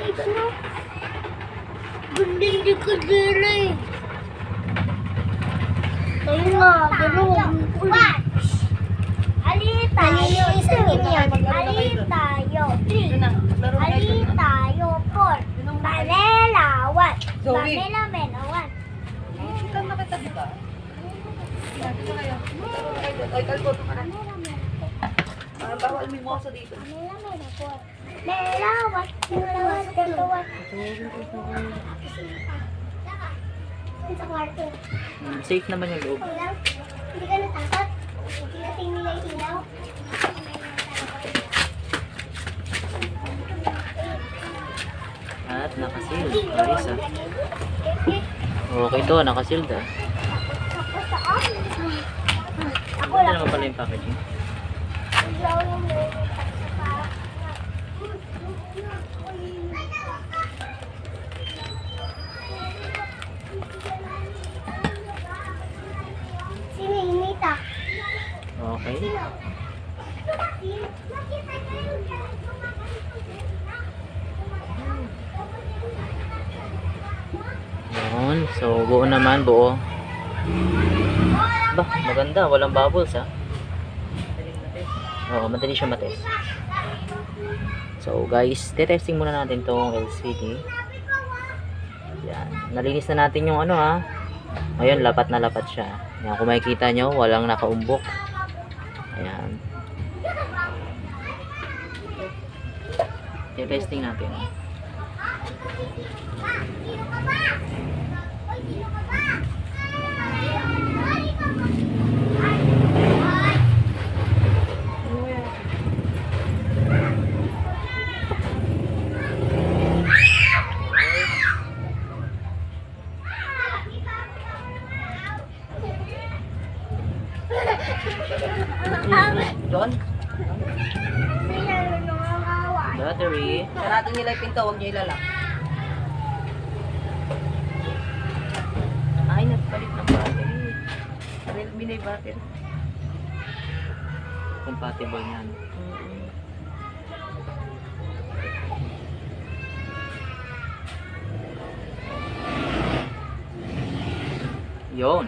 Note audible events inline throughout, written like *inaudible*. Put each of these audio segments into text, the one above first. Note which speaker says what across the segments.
Speaker 1: Alis na. Gundin di ko dila eh. Ayun nga, gano'n. Ali tayo. Ali tayo. Ali tayo. Four. Manila, one. Manila, Mena, one.
Speaker 2: Kita na kita, di ba? Ay, kalbo ka
Speaker 1: one. Manila, one. Sa kwarto.
Speaker 3: Hmm, Safe naman yung loob.
Speaker 1: Hindi ka natakot? Hindi na nila yung ilaw?
Speaker 3: At nakasil. Ayos ah. Okay to, nakasil ah. Ano naman pala yung packaging?
Speaker 1: Ilaw yung Sino yung Nita?
Speaker 3: Okay. Yun. So, buo naman, buo. Ba, maganda. Walang bubbles, ha? Oo, madali siya matest. So, guys, tetesting muna natin tong LCD. Yan. Nalinis na natin yung ano, ha? Ngayon, lapat na lapat siya. Yan, kung makikita nyo, walang nakaumbok. Ayan. Tetesting natin.
Speaker 2: John, Sarado nila yung pinto, huwag niyo ilalak. Ay, nagpalit ng battery. Realme na yung battery.
Speaker 3: Compatible yan. Yun.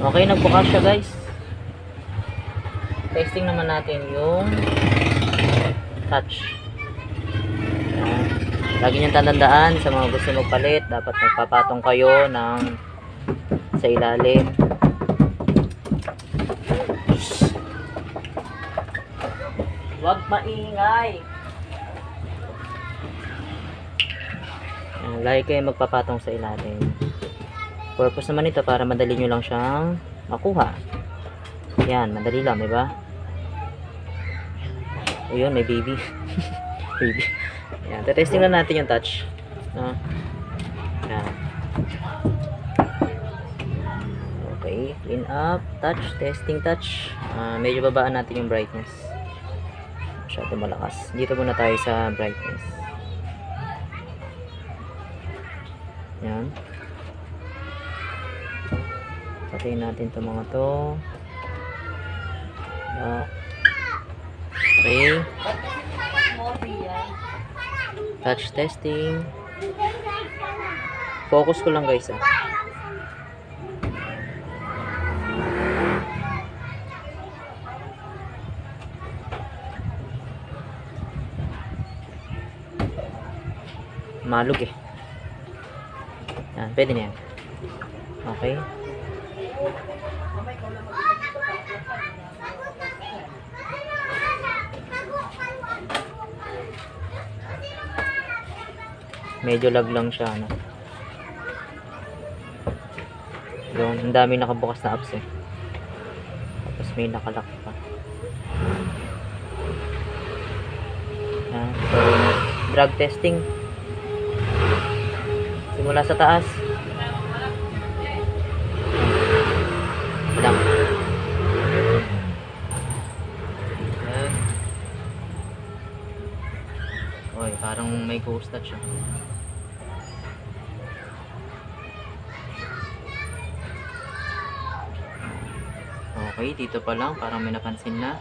Speaker 3: Okay, nagbukas siya guys. Testing naman natin yung touch. Lagi niyong tatandaan sa mga gusto magpalit, dapat magpapatong kayo ng sa ilalim. Huwag maingay. Lagi kayo magpapatong sa ilalim. Purpose naman ito para madali nyo lang siyang makuha. Yan, madali lang, di ba? Ayun, may baby. *laughs* baby. Yan, testing na natin yung touch. No? Yan. Okay, clean up, touch, testing touch. Ah, medyo babaan natin yung brightness. Masyado malakas. Dito muna tayo sa brightness. Yan. Patayin natin itong mga to. Lock. Okay. Touch testing. Focus ko lang guys ah. Malug eh. Yan, pwede na yan. Okay. Medyo lag lang siya, ano. Yung, ang dami nakabukas na apps eh. Tapos may nakalock pa. Yan. Drug testing. Simula sa taas. parang may ghost touch siya. Okay, dito pa lang parang may napansin na.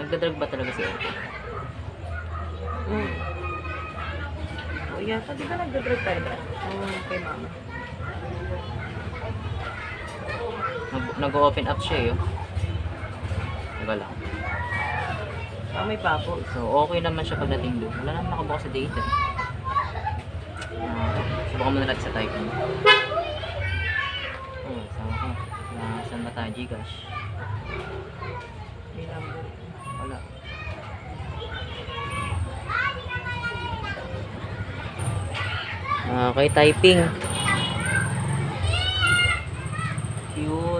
Speaker 3: Nagdadrag ba talaga si Erko?
Speaker 2: Mm. Oh, yata. Di ba nagdadrag tayo? Oo, oh, kay mama.
Speaker 3: Nag-open up siya eh. oh. Diba lang?
Speaker 2: Ah, may papo.
Speaker 3: So, okay naman siya pagdating doon. Wala naman nakabukas sa data. eh. Uh, subukan mo na natin sa typing. Oh, sama ko. Uh, saan ba tayo? Gcash.
Speaker 2: May number.
Speaker 3: Wala. Okay, typing.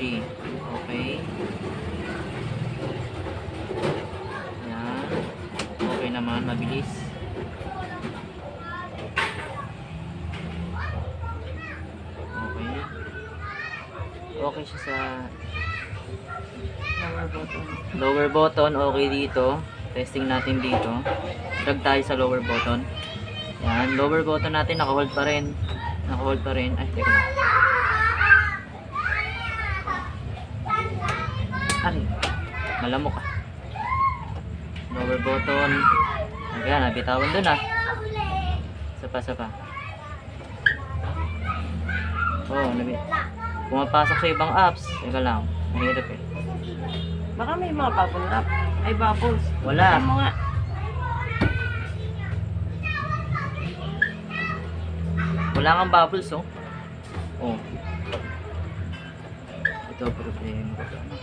Speaker 3: Abstract, okay. Yan. Okay naman, mabilis. Okay. Okay siya sa
Speaker 2: Lower button.
Speaker 3: lower button, okay dito. Testing natin dito. Drag tayo sa lower button. Yan, lower button natin, naka-hold pa rin. Naka-hold pa rin. Ay, teka lang. Malamok ah. Lower button. Ayan, nabitawan dun ah. Sapa, sapa. Oh, nabi. Pumapasok sa ibang apps. Teka lang. Mahirap eh.
Speaker 2: Baka may mga bubble wrap. Ay, bubbles.
Speaker 3: Wala.
Speaker 2: Ano mo nga?
Speaker 3: Wala kang bubbles, oh. Oh. Ito problema ko. Ano?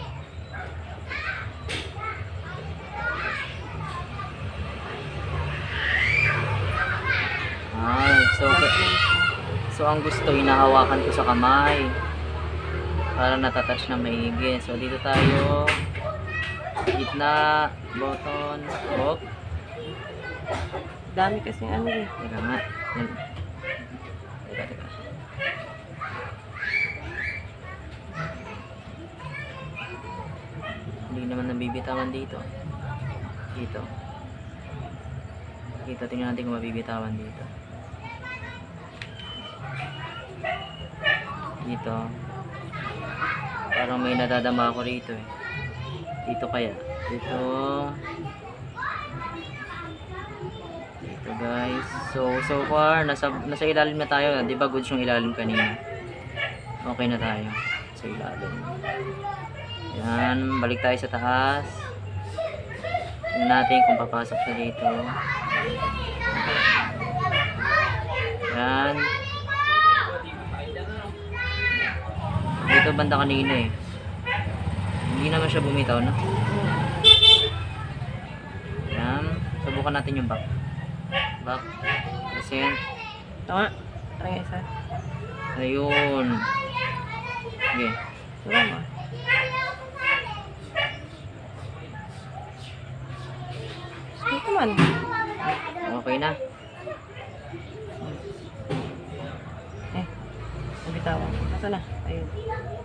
Speaker 3: Ay, so, so ang gusto, hinahawakan ko sa kamay. Para natatouch na maigi. So, dito tayo. Gitna, button, hop.
Speaker 2: Dami kasi ano eh.
Speaker 3: Teka nga. Yan. Teka, teka. Hindi naman nabibitawan dito. Dito. Dito, tingnan natin kung mabibitawan dito. Dito. Parang may nadadama ako rito eh. Dito kaya. Dito. Ito guys. So, so far, nasa, nasa ilalim na tayo. Di ba goods yung ilalim kanina? Okay na tayo. Sa ilalim. Yan. Balik tayo sa taas. Tingnan natin kung papasok siya dito. Yan. Dito banda kanina eh. Hindi naman siya bumitaw, no? Yan. Subukan natin yung back. Back. Yan.
Speaker 2: Tama. Tara nga isa.
Speaker 3: Ayun. Okay.
Speaker 2: Wala mo. Sige naman.
Speaker 3: Okay na.
Speaker 2: Eh. Nabitawan. Nasa na? Ayun.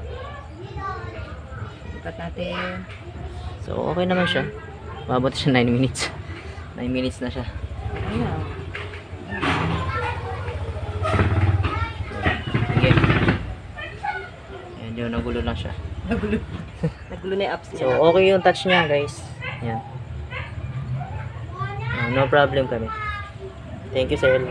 Speaker 2: Ikat natin.
Speaker 3: So, okay naman siya. Mabot siya 9 minutes. *laughs* 9 minutes na siya.
Speaker 2: Na.
Speaker 3: Sige. Ayan, yun. Nagulo lang siya.
Speaker 2: Nagulo. *laughs* Nagulo na yung apps
Speaker 3: So,
Speaker 2: niya.
Speaker 3: okay yung touch niya, guys. Yan. Ah, no problem kami. Thank you, Sel.